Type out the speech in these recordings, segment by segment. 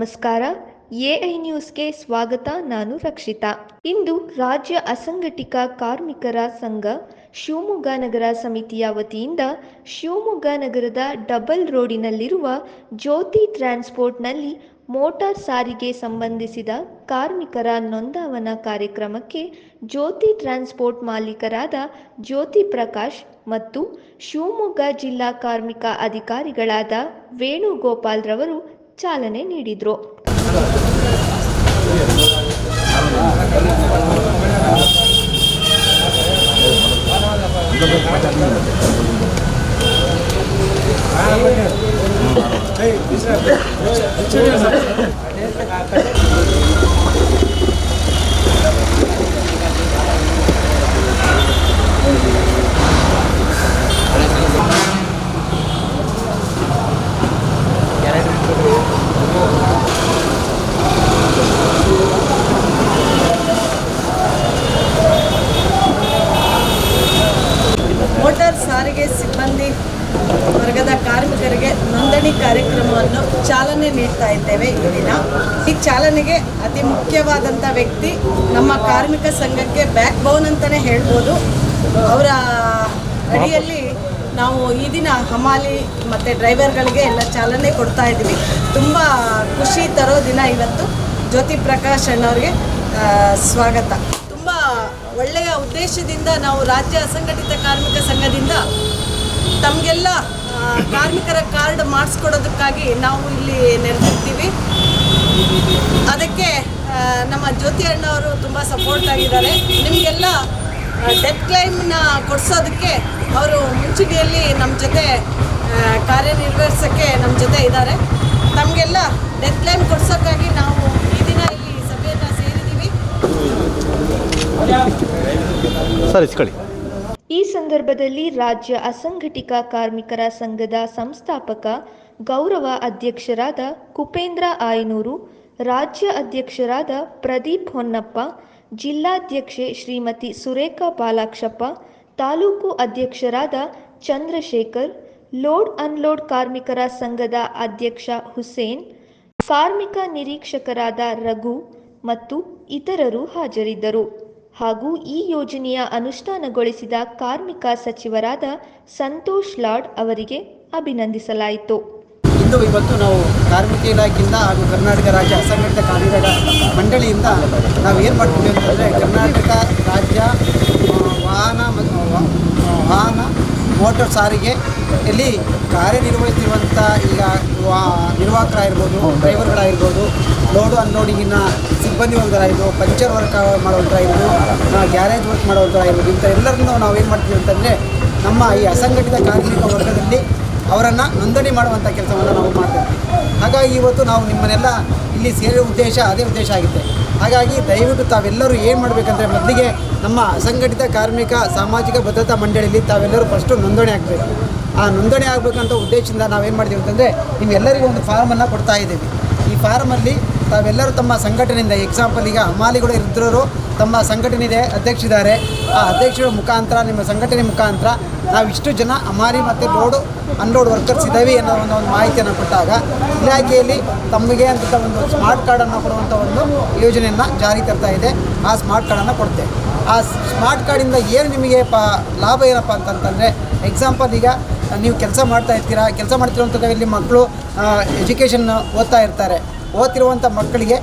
ನಮಸ್ಕಾರ. ಎಐ ನ್ಯೂಸ್ಗೆ ಸ್ವಾಗತ. ನಾನು ರಕ್ಷಿತಾ. ಇಂದು ರಾಜ್ಯ ಅಸಂಘಟಿತ ಕಾರ್ಮಿಕರ ಸಂಘ ಶಿವಮೊಗ್ಗ ನಗರ ಸಮಿತಿಯ ವತಿಯಿಂದ ಶಿವಮೊಗ್ಗ ನಗರದ ಡಬಲ್ ರೋಡಿನಲ್ಲಿರುವ ಜ್ಯೋತಿ ಟ್ರಾನ್ಸ್ಪೋರ್ಟ್ನಲ್ಲಿ ಮೋಟಾರ್ ಸಾರಿಗೆ ಸಂಬಂಧಿಸಿದ ಕಾರ್ಮಿಕರ ನೋಂದಾವಣ ಕಾರ್ಯಕ್ರಮಕ್ಕೆ ಜ್ಯೋತಿ ಟ್ರಾನ್ಸ್ಪೋರ್ಟ್ ಮಾಲೀಕರಾದ ಜ್ಯೋತಿ ಪ್ರಕಾಶ್ ಮತ್ತು ಶಿವಮೊಗ್ಗ ಜಿಲ್ಲಾ ಕಾರ್ಮಿಕ ಅಧಿಕಾರಿಗಳಾದ ವೇಣುಗೋಪಾಲ್ ರವರು ಚಾಲನೆ ನೀಡಿದರು ಮೋಟಾರ್ ಸಾರಿಗೆ ಸಿಬ್ಬಂದಿ ವರ್ಗದ ಕಾರ್ಮಿಕರಿಗೆ ನೋಂದಣಿ ಕಾರ್ಯಕ್ರಮವನ್ನು ಚಾಲನೆ ನೀಡ್ತಾ ಇದ್ದೇವೆ ಈ ದಿನ ಈ ಚಾಲನೆಗೆ ಅತಿ ಮುಖ್ಯವಾದಂಥ ವ್ಯಕ್ತಿ ಕಾರ್ಮಿಕ ಸಂಘಕ್ಕೆ ಬ್ಯಾಕ್ ಬೌನ್ ಅಂತಲೇ ಹೇಳ್ಬೋದು. ಅವರ ಅಡಿಯಲ್ಲಿ ನಾವು ಈ ದಿನ ಹಮಾಲಿ ಮತ್ತು ಡ್ರೈವರ್ಗಳಿಗೆ ಎಲ್ಲ ಚಾಲನೆ ಕೊಡ್ತಾ ಇದ್ದೀವಿ. ತುಂಬ ಖುಷಿ ತರೋ ದಿನ ಇವತ್ತು. ಜ್ಯೋತಿ ಪ್ರಕಾಶ್ ಅಣ್ಣವ್ರಿಗೆ ಸ್ವಾಗತ. ತುಂಬ ಒಳ್ಳೆಯ ಉದ್ದೇಶದಿಂದ ನಾವು ರಾಜ್ಯ ಅಸಂಘಟಿತ ಕಾರ್ಮಿಕ ಸಂಘದಿಂದ ತಮಗೆಲ್ಲ ಕಾರ್ಮಿಕರ ಕಾರ್ಡ್ ಮಾಡಿಸ್ಕೊಡೋದಕ್ಕಾಗಿ ನಾವು ಇಲ್ಲಿ ನೆರೆದಿರ್ತೀವಿ. ಅದಕ್ಕೆ ನಮ್ಮ ಜ್ಯೋತಿ ಅಣ್ಣವರು ತುಂಬ ಸಪೋರ್ಟ್ ಆಗಿದ್ದಾರೆ. ನಿಮಗೆಲ್ಲ ಡೆತ್ ಕ್ಲೈಮ್ನ ಕೊಡಿಸೋದಕ್ಕೆ ಅವರು ಮುಂಚೂಣಿಯಲ್ಲಿ ನಮ್ಮ ಜೊತೆ ಕಾರ್ಯನಿರ್ವಹಿಸೋಕ್ಕೆ ನಮ್ಮ ಜೊತೆ ಇದ್ದಾರೆ. ತಮಗೆಲ್ಲ ಡೆತ್ ಕ್ಲೈಮ್ ಕೊಡಿಸೋಕ್ಕಾಗಿ ನಾವು ಈ ದಿನ ಇಲ್ಲಿ ಸಭೆಯನ್ನು ಸೇರಿದ್ದೀವಿ ಸರಿ ಕಳಿ ಈ ಸಂದರ್ಭದಲ್ಲಿ ರಾಜ್ಯ ಅಸಂಘಟಿತ ಕಾರ್ಮಿಕರ ಸಂಘದ ಸಂಸ್ಥಾಪಕ ಗೌರವ ಅಧ್ಯಕ್ಷರಾದ ಕುಪೇಂದ್ರ ಆಯನೂರು, ರಾಜ್ಯ ಅಧ್ಯಕ್ಷರಾದ ಪ್ರದೀಪ್ ಹೊನ್ನಪ್ಪ, ಜಿಲ್ಲಾಧ್ಯಕ್ಷೆ ಶ್ರೀಮತಿ ಸುರೇಖಾ ಪಾಲಾಕ್ಷಪ್ಪ, ತಾಲೂಕು ಅಧ್ಯಕ್ಷರಾದ ಚಂದ್ರಶೇಖರ್, ಲೋಡ್ ಅನ್ಲೋಡ್ ಕಾರ್ಮಿಕರ ಸಂಘದ ಅಧ್ಯಕ್ಷ ಹುಸೇನ್, ಕಾರ್ಮಿಕ ನಿರೀಕ್ಷಕರಾದ ರಘು ಮತ್ತು ಇತರರು ಹಾಜರಿದ್ದರು. ಹಾಗೂ ಈ ಯೋಜನೆಯ ಅನುಷ್ಠಾನಗೊಳಿಸಿದ ಕಾರ್ಮಿಕ ಸಚಿವರಾದ ಸಂತೋಷ್ ಲಾಡ್ ಅವರಿಗೆ ಅಭಿನಂದಿಸಲಾಯಿತು. ಇಂದು ಇವತ್ತು ನಾವು ಕಾರ್ಮಿಕ ಇಲಾಖೆಯಿಂದ ಹಾಗೂ ಕರ್ನಾಟಕ ರಾಜ್ಯ ಅಸಂಘಟಿತ ಕಾರ್ಮಿಕರ ಮಂಡಳಿಯಿಂದ ನಾವು ಏನು ಮಾಡ್ತೀವಿ ಅಂತಂದರೆ ಕರ್ನಾಟಕ ರಾಜ್ಯ ವಾಹನ ಮತ್ತು ವಾಹನ ಮೋಟರ್ ಸಾರಿಗೆ ಇಲ್ಲಿ ಕಾರ್ಯನಿರ್ವಹಿಸಿರುವಂಥ ಈಗ ವಾ, ನಿರ್ವಾಹಕರಾಗಿರ್ಬೋದು ಡ್ರೈವರ್ಗಳಾಗಿರ್ಬೋದು ಲೋಡು ಅನ್ಲೋಡಿಂಗಿನ ಸಿಬ್ಬಂದಿ ವರ್ಗರಾಗಿರ್ಬೋದು ಪಂಚರ್ ವರ್ಕ್ ಮಾಡೋವಂಥರಾಗಿರ್ಬೋದು ಗ್ಯಾರೇಜ್ ವರ್ಕ್ ಮಾಡೋವಂಥರಾಗಿರ್ಬೋದು ಇಂಥ ಎಲ್ಲರನ್ನೂ ನಾವು ಏನು ಮಾಡ್ತೀವಿ ಅಂತಂದರೆ ನಮ್ಮ ಈ ಅಸಂಘಟಿತ ಕಾರ್ಮಿಕ ವರ್ಗದಲ್ಲಿ ಅವರನ್ನು ನೋಂದಣಿ ಮಾಡುವಂಥ ಕೆಲಸವನ್ನು ನಾವು ಮಾಡ್ತೇವೆ. ಹಾಗಾಗಿ ಇವತ್ತು ನಾವು ನಿಮ್ಮನ್ನೆಲ್ಲ ಇಲ್ಲಿ ಸೇರೋ ಉದ್ದೇಶ, ಅದೇ ಉದ್ದೇಶ ಆಗಿದೆ ಹಾಗಾಗಿ ದಯವಿಟ್ಟು ತಾವೆಲ್ಲರೂ ಏನು ಮಾಡಬೇಕಂದ್ರೆ ಮೊದಲಿಗೆ ನಮ್ಮ ಅಸಂಘಟಿತ ಕಾರ್ಮಿಕ ಸಾಮಾಜಿಕ ಭದ್ರತಾ ಮಂಡಳಿಯಲ್ಲಿ ತಾವೆಲ್ಲರೂ ಫಸ್ಟು ನೋಂದಣಿ ಆಗಬೇಕು. ಆ ನೋಂದಣಿ ಆಗಬೇಕಂತ ಉದ್ದೇಶದಿಂದ ನಾವೇನು ಮಾಡ್ತೀವಿ ಅಂತಂದರೆ ನಿಮ್ಮೆಲ್ಲರಿಗೂ ಒಂದು ಫಾರ್ಮನ್ನು ಕೊಡ್ತಾ ಇದ್ದೀವಿ. ಈ ಫಾರ್ಮಲ್ಲಿ ತಾವೆಲ್ಲರೂ ತಮ್ಮ ಸಂಘಟನೆಯಿಂದ ಎಕ್ಸಾಂಪಲ್ ಈಗ ಹಮಾಲಿಗಳು ಇದ್ದರೂ ತಮ್ಮ ಸಂಘಟನೆ ಇದೆ ಅಧ್ಯಕ್ಷಿದ್ದಾರೆ ಆ ಅಧ್ಯಕ್ಷರ ಮುಖಾಂತರ, ನಿಮ್ಮ ಸಂಘಟನೆ ಮುಖಾಂತರ ನಾವು ಇಷ್ಟು ಜನ ಅಮಾರಿ ಮತ್ತು ಲೋಡು ಅನ್ಲೋಡ್ ವರ್ಕರ್ಸ್ ಇದ್ದಾವೆ ಅನ್ನೋ ಒಂದು ಒಂದು ಮಾಹಿತಿಯನ್ನು ಕೊಟ್ಟಾಗ ಇಲಾಖೆಯಲ್ಲಿ ತಮಗೆ ಅಂತ ಒಂದು ಸ್ಮಾರ್ಟ್ ಕಾರ್ಡನ್ನು ಕೊಡುವಂಥ ಒಂದು ಯೋಜನೆಯನ್ನು ಜಾರಿ ತರ್ತಾ ಇದೆ. ಆ ಸ್ಮಾರ್ಟ್ ಕಾರ್ಡನ್ನು ಕೊಡುತ್ತೆ. ಆ ಸ್ಮಾರ್ಟ್ ಕಾರ್ಡಿಂದ ಏನು ನಿಮಗೆ ಪ ಲಾಭ ಏನಪ್ಪ ಅಂತಂತಂದರೆ ಎಕ್ಸಾಂಪಲ್ ಈಗ ನೀವು ಕೆಲಸ ಮಾಡ್ತಾ ಇರ್ತೀರಾ, ಕೆಲಸ ಮಾಡ್ತಿರುವಂಥದ್ದಲ್ಲಿ ಮಕ್ಕಳು ಎಜುಕೇಷನ್ ಓದ್ತಾ ಇರ್ತಾರೆ. ಓದ್ತಿರುವಂಥ ಮಕ್ಕಳಿಗೆ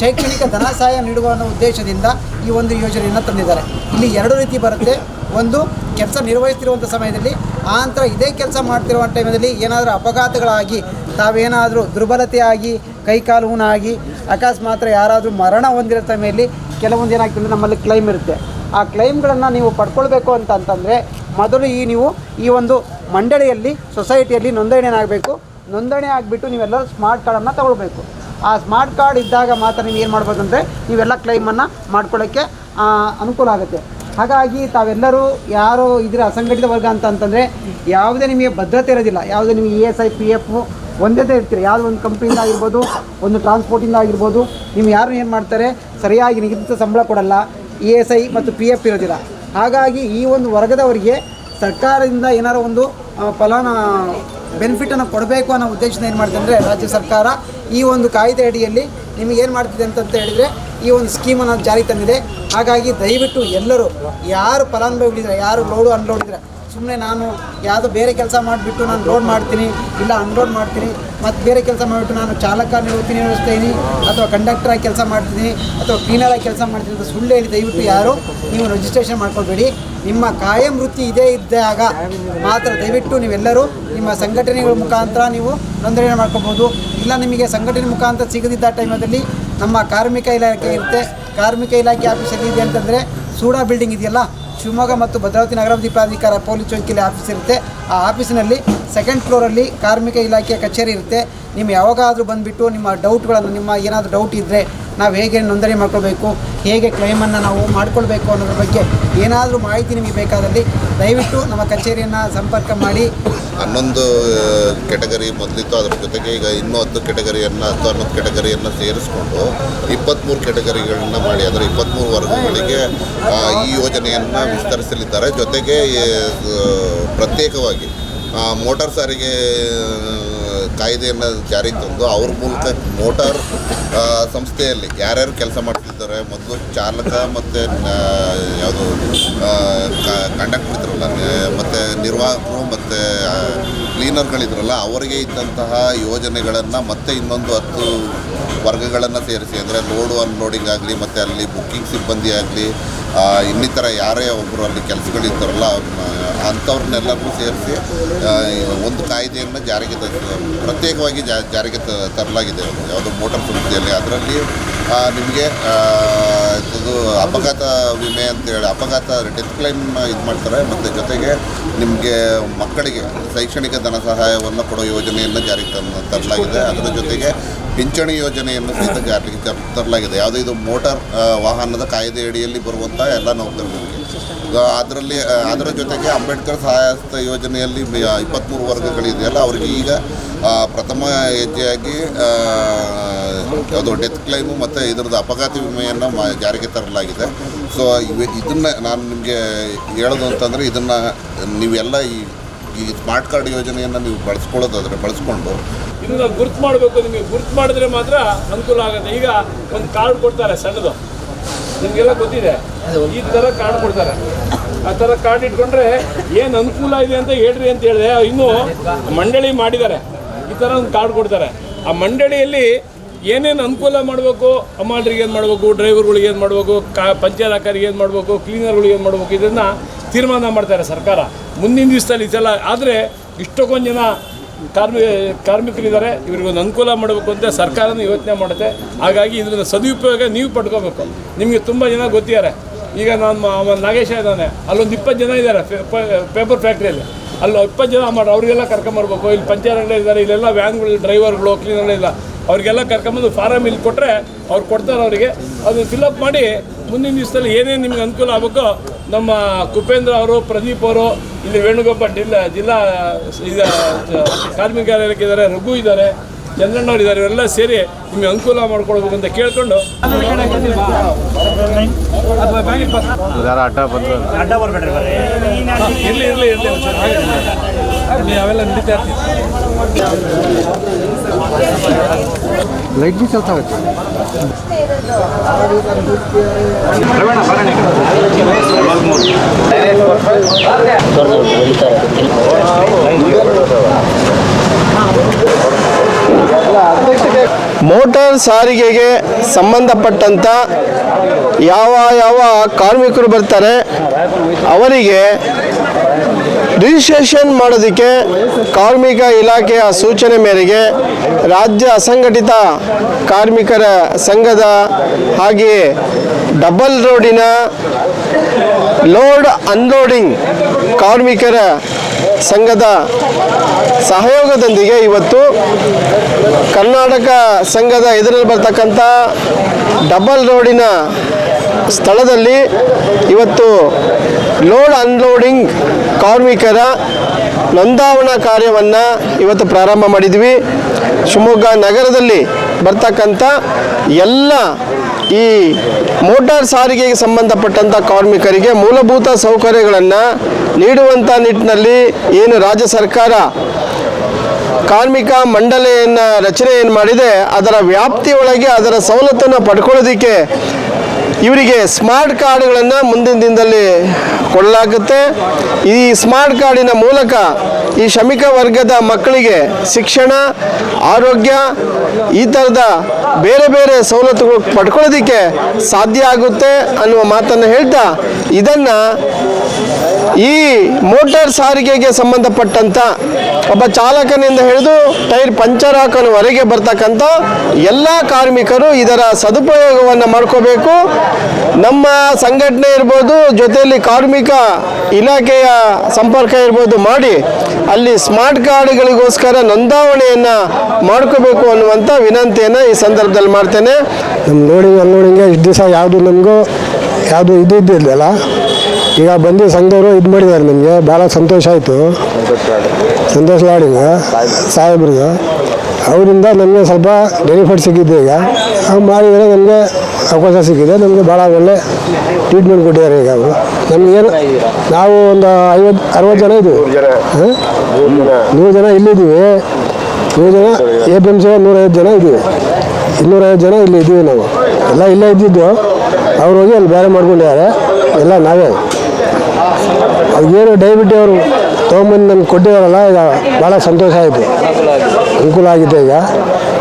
ಶೈಕ್ಷಣಿಕ ಧನ ಸಹಾಯ ನೀಡುವ ಉದ್ದೇಶದಿಂದ ಈ ಒಂದು ಯೋಜನೆಯನ್ನು ತಂದಿದ್ದಾರೆ. ಇಲ್ಲಿ ಎರಡು ರೀತಿ ಬರುತ್ತೆ. ಒಂದು ಕೆಲಸ ನಿರ್ವಹಿಸ್ತಿರುವಂಥ ಸಮಯದಲ್ಲಿ ಆ ನಂತರ ಇದೇ ಕೆಲಸ ಮಾಡ್ತಿರುವ ಟೈಮಲ್ಲಿ ಏನಾದರೂ ಅಪಘಾತಗಳಾಗಿ ತಾವೇನಾದರೂ ದುರ್ಬಲತೆಯಾಗಿ ಕೈಕಾಲು ಹೂನಾಗಿ, ಅಕಸ್ಮಾತ್ ಯಾರಾದರೂ ಮರಣ ಹೊಂದಿರೋ ಸಮಯದಲ್ಲಿ ಕೆಲವೊಂದು ಏನಾಗ್ತದೆ ನಮ್ಮಲ್ಲಿ ಕ್ಲೈಮ್ ಇರುತ್ತೆ. ಆ ಕ್ಲೈಮ್ಗಳನ್ನು ನೀವು ಪಡ್ಕೊಳ್ಬೇಕು ಅಂತ ಅಂತಂದರೆ ಮೊದಲು ಈ ನೀವು ಈ ಒಂದು ಮಂಡಳಿಯಲ್ಲಿ ಸೊಸೈಟಿಯಲ್ಲಿ ನೋಂದಣಿಯನ್ನಾಗಬೇಕು ನೋಂದಣಿ ಆಗಿಬಿಟ್ಟು ನೀವೆಲ್ಲರೂ ಸ್ಮಾರ್ಟ್ ಕಾರ್ಡನ್ನು ತಗೊಳ್ಬೇಕು. ಆ ಸ್ಮಾರ್ಟ್ ಕಾರ್ಡ್ ಇದ್ದಾಗ ಮಾತ್ರ ನೀವು ಏನು ಮಾಡ್ಬೋದಂದ್ರೆ ನೀವೆಲ್ಲ ಕ್ಲೈಮನ್ನು ಮಾಡ್ಕೊಳ್ಳೋಕ್ಕೆ ಅನುಕೂಲ ಆಗುತ್ತೆ. ಹಾಗಾಗಿ ತಾವೆಲ್ಲರೂ ಯಾರು ಇದರ ಅಸಂಘಟಿತ ವರ್ಗ ಅಂತ ಅಂತಂದರೆ ಯಾವುದೇ ನಿಮಗೆ ಭದ್ರತೆ ಇರೋದಿಲ್ಲ. ಯಾವುದೇ ನಿಮಗೆ E S I P F ಒಂದೇ ಇರ್ತೀರಿ. ಯಾವುದೋ ಒಂದು ಕಂಪ್ನಿಯಿಂದ ಆಗಿರ್ಬೋದು, ಒಂದು ಟ್ರಾನ್ಸ್ಪೋರ್ಟಿಂದ ಆಗಿರ್ಬೋದು ನೀವು ಯಾರು ಏನು ಮಾಡ್ತಾರೆ, ಸರಿಯಾಗಿ ನಿಗದಿತ ಸಂಬಳ ಕೊಡಲ್ಲ. ಇ ಎಸ್ ಐ ಮತ್ತು ಪಿ ಎಫ್ ಇರೋದಿಲ್ಲ. ಹಾಗಾಗಿ ಈ ಒಂದು ವರ್ಗದವರಿಗೆ ಸರ್ಕಾರದಿಂದ ಏನಾರು ಒಂದು ಫಲಾನ ಬೆನಿಫಿಟನ್ನು ಕೊಡಬೇಕು ಅನ್ನೋ ಉದ್ದೇಶದಿಂದ ಏನು ಮಾಡ್ತಂದರೆ, ರಾಜ್ಯ ಸರ್ಕಾರ ಈ ಒಂದು ಕಾಯ್ದೆ ಅಡಿಯಲ್ಲಿ ನಿಮಗೇನು ಮಾಡ್ತಿದೆ ಅಂತಂತ ಹೇಳಿದರೆ ಈ ಒಂದು ಸ್ಕೀಮನ್ನು ಜಾರಿಗೆ ತಂದಿದೆ. ಹಾಗಾಗಿ ದಯವಿಟ್ಟು ಎಲ್ಲರೂ, ಯಾರು ಫಲಾನುಭವಿಗಳಿದ್ರೆ ಯಾರು ಲೋಡು ಅನ್ಲೋಡ್ ಇದ್ರೆ ಸುಮ್ಮನೆ ನಾನು ಯಾವುದೋ ಬೇರೆ ಕೆಲಸ ಮಾಡಿಬಿಟ್ಟು ನಾನು ಲೋಡ್ ಮಾಡ್ತೀನಿ, ಇಲ್ಲ ಅನ್ಲೋಡ್ ಮಾಡ್ತೀನಿ, ಮತ್ತು ಬೇರೆ ಕೆಲಸ ಮಾಡಿಬಿಟ್ಟು ನಾನು ಚಾಲಕ ನಿವೃತ್ತಿ ನಿರ್ವಹಿಸ್ತೀನಿ ಅಥವಾ ಕಂಡಕ್ಟರಾಗಿ ಕೆಲಸ ಮಾಡ್ತೀನಿ, ಅಥವಾ ಕ್ಲೀನರಾಗಿ ಕೆಲಸ ಮಾಡ್ತೀನಿ ಅಂತ ಸುಳ್ಳು ಹೇಳಿ ದಯವಿಟ್ಟು ಯಾರು ನೀವು ರಿಜಿಸ್ಟ್ರೇಷನ್ ಮಾಡ್ಕೊಳ್ಬೇಡಿ ನಿಮ್ಮ ಕಾಯಂ ವೃತ್ತಿ ಇದೇ ಇದ್ದಾಗ ಮಾತ್ರ ದಯವಿಟ್ಟು ನೀವೆಲ್ಲರೂ ನಿಮ್ಮ ಸಂಘಟನೆಗಳ ಮುಖಾಂತರ ನೀವು ನೋಂದಣಿ ಮಾಡ್ಕೊಬೋದು ಇಲ್ಲ ನಿಮಗೆ ಸಂಘಟನೆ ಮುಖಾಂತರ ಸಿಗದಿದ್ದ ಟೈಮಲ್ಲಿ ನಮ್ಮ ಕಾರ್ಮಿಕ ಇಲಾಖೆ ಇರುತ್ತೆ. ಕಾರ್ಮಿಕ ಇಲಾಖೆ ಆಫೀಸಲ್ಲಿ ಇದೆ ಅಂತಂದರೆ ಸೂಡಾ ಬಿಲ್ಡಿಂಗ್ ಇದೆಯಲ್ಲ? ಶಿವಮೊಗ್ಗ ಮತ್ತು ಭದ್ರಾವತಿ ನಗರಾಭಿವೃದ್ಧಿ ಪ್ರಾಧಿಕಾರ ಪೊಲೀಸ್ ಚೌಕಿಯಲ್ಲಿ ಆಫೀಸ್ ಇರುತ್ತೆ. ಆ ಆಫೀಸಿನಲ್ಲಿ ಸೆಕೆಂಡ್ ಫ್ಲೋರಲ್ಲಿ ಕಾರ್ಮಿಕ ಇಲಾಖೆಯ ಕಚೇರಿ ಇರುತ್ತೆ. ನೀವು ಯಾವಾಗಾದರೂ ಬಂದುಬಿಟ್ಟು ನಿಮ್ಮ ಡೌಟ್ಗಳನ್ನು, ನಿಮ್ಮ ಏನಾದರೂ ಡೌಟ್ ಇದ್ದರೆ ನಾವು ಹೇಗೆ ನೋಂದಣಿ ಮಾಡ್ಕೊಳ್ಬೇಕು ಹೇಗೆ ಕ್ಲೈಮನ್ನು ನಾವು ಮಾಡ್ಕೊಳ್ಬೇಕು ಅನ್ನೋದ್ರ ಬಗ್ಗೆ ಏನಾದರೂ ಮಾಹಿತಿ ನಿಮಗೆ ಬೇಕಾದಲ್ಲಿ ದಯವಿಟ್ಟು ನಮ್ಮ ಕಚೇರಿಯನ್ನು ಸಂಪರ್ಕ ಮಾಡಿ. ಹನ್ನೊಂದು ಕೆಟಗರಿ ಮೊದಲಿತ್ತು. ಅದರ ಜೊತೆಗೆ ಈಗ ಇನ್ನೂ ಹತ್ತು ಕೆಟಗರಿಯನ್ನು ಹತ್ತು ಹನ್ನೊಂದು ಕೆಟಗರಿಯನ್ನು ಸೇರಿಸ್ಕೊಂಡು ಇಪ್ಪತ್ತ್ಮೂರು ಕೆಟಗರಿಗಳನ್ನ ಮಾಡಿ, ಅಂದರೆ ಇಪ್ಪತ್ತ್ಮೂರು ವರ್ಗಗಳಿಗೆ ಈ ಯೋಜನೆಯನ್ನು ವಿಸ್ತರಿಸಲಿದ್ದಾರೆ. ಜೊತೆಗೆ ಪ್ರತ್ಯೇಕವಾಗಿ. ಮೋಟಾರ್ ಸಾರಿಗೆ ಕಾಯ್ದೆಯನ್ನು ಜಾರಿಗೆ ತಂದು ಅವ್ರ ಮೂಲಕ ಮೋಟಾರ್ ಸಂಸ್ಥೆಯಲ್ಲಿ ಯಾರ್ಯಾರು ಕೆಲಸ ಮಾಡ್ತಿದ್ದಾರೆ, ಮೊದಲು ಚಾಲಕ ಮತ್ತು ಯಾವುದು ಕಂಡಕ್ಟರ್ ಇದ್ರಲ್ಲ ಮತ್ತು ನಿರ್ವಾಹಕರು ಮತ್ತು ಕ್ಲೀನರ್ಗಳಿದ್ರಲ್ಲ, ಅವರಿಗೆ ಇದ್ದಂತಹ ಯೋಜನೆಗಳನ್ನು ಮತ್ತೆ ಇನ್ನೊಂದು ಹತ್ತು ವರ್ಗಗಳನ್ನು ಸೇರಿಸಿ, ಅಂದರೆ ಲೋಡು ಅನ್ಲೋಡಿಂಗ್ ಆಗಲಿ, ಮತ್ತು ಅಲ್ಲಿ ಬುಕ್ಕಿಂಗ್ ಸಿಬ್ಬಂದಿ ಆಗಲಿ ಇನ್ನಿತರ ಯಾರೇ ಒಬ್ಬರು ಅಲ್ಲಿ ಕೆಲಸಗಳಿರ್ತಾರಲ್ಲ ಅಂಥವ್ರನ್ನೆಲ್ಲರೂ ಸೇರಿಸಿ ಒಂದು ಕಾಯ್ದೆಯನ್ನು ಜಾರಿಗೆ ತ, ಪ್ರತ್ಯೇಕವಾಗಿ ಜಾರಿಗೆ ತರಲಾಗಿದೆ. ಯಾವುದೋ ಯಾವುದು ಮೋಟಾರ್ ಸಂಸ್ಥೆಯಲ್ಲಿ. ಅದರಲ್ಲಿ ನಿಮಗೆ ಇದು ಅಪಘಾತ ವಿಮೆ ಅಂತೇಳಿ ಅಪಘಾತ ಡೆತ್ ಕ್ಲೈಮ್ ಇದು ಮಾಡ್ತಾರೆ. ಮತ್ತು ಜೊತೆಗೆ ನಿಮಗೆ ಮಕ್ಕಳಿಗೆ ಶೈಕ್ಷಣಿಕ ಧನ ಸಹಾಯವನ್ನು ಕೊಡೋ ಯೋಜನೆಯನ್ನು ಜಾರಿಗೆ ತಂದು ತರಲಾಗಿದೆ. ಅದರ ಜೊತೆಗೆ ಪಿಂಚಣಿ ಯೋಜನೆಯನ್ನು ಸಹಿತ ಜಾರಿಗೆ ತರ- ತರಲಾಗಿದೆ. ಯಾವುದೇ ಇದು ಮೋಟಾರ್ ವಾಹನದ ಕಾಯ್ದೆಯಡಿಯಲ್ಲಿ ಬರುವಂಥ ಎಲ್ಲ ನೌಕರರಿಗೆ. ಅದರಲ್ಲಿ ಅದರ ಜೊತೆಗೆ ಅಂಬೇಡ್ಕರ್ ಸಹಾಯಸ್ತ ಯೋಜನೆಯಲ್ಲಿ ಇಪ್ಪತ್ತ್ಮೂರು ವರ್ಗಗಳಿದೆಯಲ್ಲ ಅವರಿಗೆ ಈಗ ಪ್ರಥಮ ಹೆಜ್ಜೆಯಾಗಿ ಯಾವುದು ಡೆತ್ ಕ್ಲೈಮು ಮತ್ತು ಇದರದ್ದು ಅಪಘಾತ ವಿಮೆಯನ್ನು ಜಾರಿಗೆ ತರಲಾಗಿದೆ. ಸೊ ಇವೆ, ಇದನ್ನು ನಾನು ನಿಮಗೆ ಹೇಳೋದು ಅಂತಂದರೆ ಇದನ್ನು ನೀವೆಲ್ಲ ಈ ಈ ಸ್ಮಾರ್ಟ್ ಕಾರ್ಡ್ ಯೋಜನೆಯನ್ನು ನೀವು ಬಳಸ್ಕೊಳ್ಳೋದಾದರೆ ಬಳಸ್ಕೊಂಡು. ಇನ್ನು ಗುರ್ತು ಮಾಡಬೇಕು, ನಿಮಗೆ ಗುರ್ತು ಮಾಡಿದ್ರೆ ಮಾತ್ರ ಅನುಕೂಲ ಆಗುತ್ತೆ. ಈಗ ಒಂದು ಕಾರ್ಡ್ ಕೊಡ್ತಾರೆ ಸಣ್ಣದು. ನಿಮಗೆಲ್ಲ ಗೊತ್ತಿದೆ. ಈ ಥರ ಕಾರ್ಡ್ ಕೊಡ್ತಾರೆ. ಆ ಥರ ಕಾರ್ಡ್ ಇಟ್ಕೊಂಡ್ರೆ ಏನು ಅನುಕೂಲ ಇದೆ ಅಂತ ಹೇಳ್ರಿ ಅಂತ ಹೇಳಿದೆ. ಇನ್ನೂ ಮಂಡಳಿ ಮಾಡಿದ್ದಾರೆ. ಈ ಥರ ಒಂದು ಕಾರ್ಡ್ ಕೊಡ್ತಾರೆ. ಆ ಮಂಡಳಿಯಲ್ಲಿ ಏನೇನು ಅನುಕೂಲ ಮಾಡಬೇಕು? ಅಮಾಲ್ರಿಗೆ ಏನು ಮಾಡಬೇಕು? ಡ್ರೈವರ್ಗಳಿಗೆ ಏನು ಮಾಡಬೇಕು? ಕಾ, ಪಂಚಾಯತ್ ಏನು ಮಾಡಬೇಕು? ಕ್ಲೀನರ್ಗಳಿಗೆ ಏನು ಮಾಡಬೇಕು? ಇದನ್ನು ತೀರ್ಮಾನ ಮಾಡ್ತಾರೆ ಸರ್ಕಾರ. ಮುಂದಿನ ದಿವಸದಲ್ಲಿ ಇದೆಲ್ಲ ಆದರೆ ಇಷ್ಟೊಂದು ಜನ ಕಾರ್ಮಿ, ಕಾರ್ಮಿಕರಿದ್ದಾರೆ, ಇವ್ರಿಗೊಂದು ಅನುಕೂಲ ಮಾಡಬೇಕು ಅಂತ ಸರ್ಕಾರನೂ ಯೋಚನೆ ಮಾಡುತ್ತೆ. ಹಾಗಾಗಿ ಇದರಿಂದ ಸದುಪಯೋಗ ನೀವು ಪಡ್ಕೋಬೇಕು. ನಿಮಗೆ ತುಂಬ ಜನ ಗೊತ್ತಿದ್ದಾರೆ. ಈಗ ನಾನು ನಾಗೇಶ ಇದ್ದಾನೆ. ಅಲ್ಲೊಂದು ಇಪ್ಪತ್ತು ಜನ ಇದ್ದಾರೆ ಪೇಪರ್ ಫ್ಯಾಕ್ಟ್ರಿಯಲ್ಲಿ. ಅಲ್ಲಿ ಇಪ್ಪತ್ತು ಜನ ಮಾಡಿ, ಅವರಿಗೆಲ್ಲ ಕರ್ಕೊಂಬರ್ಬೇಕು. ಇಲ್ಲಿ ಪಂಚಾಯತ್ಗಳು ಇದ್ದಾರೆ. ಇಲ್ಲೆಲ್ಲ ವ್ಯಾನ್ಗಳು, ಡ್ರೈವರ್ಗಳು ಕ್ಲೀನರ್ಗಳಿಲ್ಲ ಅವ್ರಿಗೆಲ್ಲ ಕರ್ಕೊಂಬಂದು ಫಾರಮ್ ಇಲ್ಲಿ ಕೊಟ್ಟರೆ ಅವ್ರು ಕೊಡ್ತಾರೆ ಅವರಿಗೆ. ಅದನ್ನು ಫಿಲಪ್ ಮಾಡಿ ಮುಂದಿನ ದಿವಸದಲ್ಲಿ ಏನೇನು ನಿಮ್ಗೆ ಅನುಕೂಲ ಆಗಬೇಕೋ ನಮ್ಮ ಕುಪೇಂದ್ರ ಅವರು ಪ್ರದೀಪ್ ಅವರು ಇಲ್ಲಿ ವೇಣುಗೋಪಾಲ್ ಜಿಲ್ಲಾ ಜಿಲ್ಲಾ ಈಗ ಕಾರ್ಮಿಕ ಇದ್ದಾರೆ ರಘು ಇದ್ದಾರೆ ಚಂದ್ರಣ್ಣವ್ರು ಇದ್ದಾರೆ ಇವರೆಲ್ಲ ಸೇರಿ ನಿಮಗೆ ಅನುಕೂಲ ಮಾಡ್ಕೊಳ್ಬೇಕು ಅಂತ ಕೇಳ್ಕೊಂಡು. ಇರಲಿ ಇರಲಿ ಇರಲಿ. ಅವೆಲ್ಲ ನಡೀತಾ ಇರ್ತೀವಿ ಲೈಟ್ ಬಿ ಆಗುತ್ತೆ ಮೋಟಾರ್ ಸಾರಿಗೆಗೆ ಸಂಬಂಧಪಟ್ಟಂಥ ಯಾವ ಯಾವ ಕಾರ್ಮಿಕರು ಬರ್ತಾರೆ ಅವರಿಗೆ ರಿಜಿಸ್ಟ್ರೇಷನ್ ಮಾಡೋದಕ್ಕೆ ಕಾರ್ಮಿಕ ಇಲಾಖೆಯ ಸೂಚನೆ ಮೇರೆಗೆ ರಾಜ್ಯ ಅಸಂಘಟಿತ ಕಾರ್ಮಿಕರ ಸಂಘದ ಹಾಗೆಯೇ ಡಬಲ್ ರೋಡಿನ ಲೋಡ್ ಅನ್ಲೋಡಿಂಗ್ ಕಾರ್ಮಿಕರ ಸಂಘದ ಸಹಯೋಗದೊಂದಿಗೆ ಇವತ್ತು ಕರ್ನಾಟಕ ಸಂಘದ ಎದುರಲ್ಲಿ ಬರ್ತಕ್ಕಂಥ ಡಬಲ್ ರೋಡಿನ ಸ್ಥಳದಲ್ಲಿ ಇವತ್ತು ಲೋಡ್ ಅನ್ಲೋಡಿಂಗ್ ಕಾರ್ಮಿಕರ ನೋಂದಾವಣಾ ಕಾರ್ಯವನ್ನು ಇವತ್ತು ಪ್ರಾರಂಭ ಮಾಡಿದ್ವಿ. ಶಿವಮೊಗ್ಗ ನಗರದಲ್ಲಿ ಬರ್ತಕ್ಕಂಥ ಎಲ್ಲ ಈ ಮೋಟಾರ್ ಸಾರಿಗೆಗೆ ಸಂಬಂಧಪಟ್ಟಂಥ ಕಾರ್ಮಿಕರಿಗೆ ಮೂಲಭೂತ ಸೌಕರ್ಯಗಳನ್ನು ನೀಡುವಂಥ ನಿಟ್ಟಿನಲ್ಲಿ ಏನು ರಾಜ್ಯ ಸರ್ಕಾರ ಕಾರ್ಮಿಕ ಮಂಡಳಿಯನ್ನು ಏನು ಮಾಡಿದೆ, ಅದರ ವ್ಯಾಪ್ತಿಯೊಳಗೆ ಅದರ ಸವಲತ್ತನ್ನು ಪಡ್ಕೊಳ್ಳೋದಕ್ಕೆ ಇವರಿಗೆ ಸ್ಮಾರ್ಟ್ ಕಾರ್ಡ್ಗಳನ್ನು ಮುಂದಿನ ದಿನದಲ್ಲಿ ಕೊಡಲಾಗುತ್ತೆ. ಈ ಸ್ಮಾರ್ಟ್ ಕಾರ್ಡಿನ ಮೂಲಕ ಈ ಶ್ರಮಿಕ ವರ್ಗದ ಮಕ್ಕಳಿಗೆ ಶಿಕ್ಷಣ, ಆರೋಗ್ಯ, ಈ ಥರದ ಬೇರೆ ಬೇರೆ ಸವಲತ್ತುಗಳು ಪಡ್ಕೊಳ್ಳೋದಕ್ಕೆ ಸಾಧ್ಯ ಆಗುತ್ತೆ ಅನ್ನುವ ಮಾತನ್ನು ಹೇಳ್ತಾ ಇದನ್ನು ಈ ಮೋಟಾರ್ ಸಾರಿಗೆಗೆ ಸಂಬಂಧಪಟ್ಟಂತ ಒಬ್ಬ ಚಾಲಕನಿಂದ ಹಿಡಿದು ಟೈರ್ ಪಂಚರ್ ಹಾಕೋನವರೆಗೆ ಬರ್ತಕ್ಕಂತ ಎಲ್ಲ ಕಾರ್ಮಿಕರು ಇದರ ಸದುಪಯೋಗವನ್ನು ಮಾಡ್ಕೋಬೇಕು. ನಮ್ಮ ಸಂಘಟನೆ ಇರ್ಬೋದು, ಜೊತೆಯಲ್ಲಿ ಕಾರ್ಮಿಕ ಇಲಾಖೆಯ ಸಂಪರ್ಕ ಇರ್ಬೋದು ಮಾಡಿ ಅಲ್ಲಿ ಸ್ಮಾರ್ಟ್ ಕಾರ್ಡ್ಗಳಿಗೋಸ್ಕರ ನೋಂದಾವಣೆಯನ್ನು ಮಾಡ್ಕೋಬೇಕು ಅನ್ನುವಂಥ ವಿನಂತಿಯನ್ನು ಈ ಸಂದರ್ಭದಲ್ಲಿ ಮಾಡ್ತೇನೆ. ನಮ್ಮ ಲೋಡಿಂಗ್ ಅನ್ಲೋಡಿಂಗೆ ಇಷ್ಟು ದಿವಸ ಯಾವುದು ನಮಗೂ ಯಾವುದು ಇದು ಇದ್ದಿದ್ದಲ್ಲ ಈಗ ಬಂದು ಸಂಘದವರು ಇದು ಮಾಡಿದ್ದಾರೆ ನಿಮಗೆ ಭಾಳ ಸಂತೋಷ ಆಯಿತು. ಸಂತೋಷ ಲಾಡಿಂಗ ಸಾಹೇಬ್ರಿಗೆ. ಅವರಿಂದ ನಮಗೆ ಸ್ವಲ್ಪ ಬೆನಿಫಿಟ್ ಸಿಕ್ಕಿದ್ದು ಈಗ. ಅವ್ರು ಮಾಡಿದರೆ ನಮಗೆ ಅವಕಾಶ ಸಿಕ್ಕಿದೆ ನಮಗೆ ಭಾಳ ಒಳ್ಳೆ ಟ್ರೀಟ್ಮೆಂಟ್ ಕೊಟ್ಟಿದ್ದಾರೆ ಈಗ ಅವರು. ನಮಗೇನು ನಾವು ಒಂದು ಐವತ್ತು ಅರವತ್ತು ಜನ ಇದ್ದೀವಿ. ಹಾಂ? ನೂರು ಜನ. ಇಲ್ಲಿದ್ದೀವಿ. ನೂರು ಜನ ಎ ಪಿ ಎಂ ಸಿ ನೂರೈವತ್ತು ಜನ ಇದ್ದೀವಿ. ಇನ್ನೂರೈವತ್ತು ಜನ ಇಲ್ಲಿ ಇದ್ದೀವಿ ನಾವು. ಎಲ್ಲ ಇಲ್ಲೇ ಇದ್ದಿದ್ದು. ಅವ್ರು ಹೋಗಿ ಅಲ್ಲಿ ಬೇರೆ ಮಾಡ್ಕೊಂಡಿದ್ದಾರೆ. ಎಲ್ಲ ನಾವೇ. ಅವ್ರಿಗೇನು ದಯವಿಟ್ಟು ಅವರು ತೊಗೊಂಬಂದು ನಮ್ಗೆ ಕೊಟ್ಟಿದ್ದಾರಲ್ಲ, ಈಗ ಭಾಳ ಸಂತೋಷ ಆಯಿತು. ಅನುಕೂಲ ಆಗಿದೆ ಈಗ.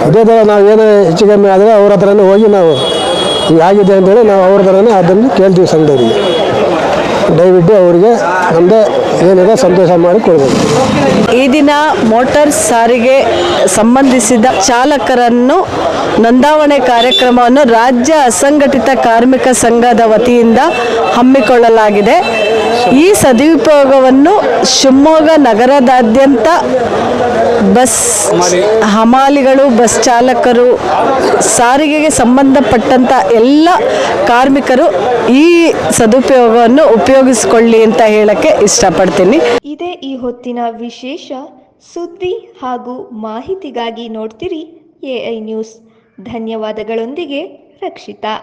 ಅದೇ ಥರ ನಾವು ಏನೇ ಹೆಚ್ಚು ಕಮ್ಮಿ ಆದರೆ ಅವ್ರ ಹತ್ರನೇ ಹೋಗಿ ನಾವು ಹೀಗಾಗಿದೆ ಅಂತೇಳಿ ನಾವು ಅವ್ರ ಥರನೇ ಅದನ್ನು ಕೇಳ್ತೀವಿ ಸಂಘದವ್ರಿಗೆ. ದಯವಿಟ್ಟು ಅವರಿಗೆ ನಮ್ಮದೇ ಏನಿದೆ ಸಂತೋಷ ಮಾಡಿ ಕೊಡಬೇಕು. ಈ ದಿನ ಮೋಟಾರ್ ಸಾರಿಗೆ ಸಂಬಂಧಿಸಿದ ಚಾಲಕರನ್ನು ನೋಂದಾವಣೆ ಕಾರ್ಯಕ್ರಮವನ್ನು ರಾಜ್ಯ ಅಸಂಘಟಿತ ಕಾರ್ಮಿಕ ಸಂಘದ ವತಿಯಿಂದ ಹಮ್ಮಿಕೊಳ್ಳಲಾಗಿದೆ. ಈ ಸದುಪಯೋಗವನ್ನು ಶಿವಮೊಗ್ಗ ನಗರದಾದ್ಯಂತ ಬಸ್ ಹಮಾಲಿಗಳು, ಬಸ್ ಚಾಲಕರು, ಸಾರಿಗೆಗೆ ಸಂಬಂಧಪಟ್ಟಂಥ ಎಲ್ಲ ಕಾರ್ಮಿಕರು ಈ ಸದುಪಯೋಗವನ್ನು ಉಪಯೋಗಿಸಿಕೊಳ್ಳಿ ಅಂತ ಹೇಳಕ್ಕೆ ಇಷ್ಟಪಡ್ತೀನಿ. ಇದೇ ಈ ಹೊತ್ತಿನ ವಿಶೇಷ ಸುದ್ದಿ ಹಾಗೂ ಮಾಹಿತಿಗಾಗಿ ನೋಡ್ತಿರಿ ಎಐ ನ್ಯೂಸ್. ಧನ್ಯವಾದಗಳೊಂದಿಗೆ ರಕ್ಷಿತಾ.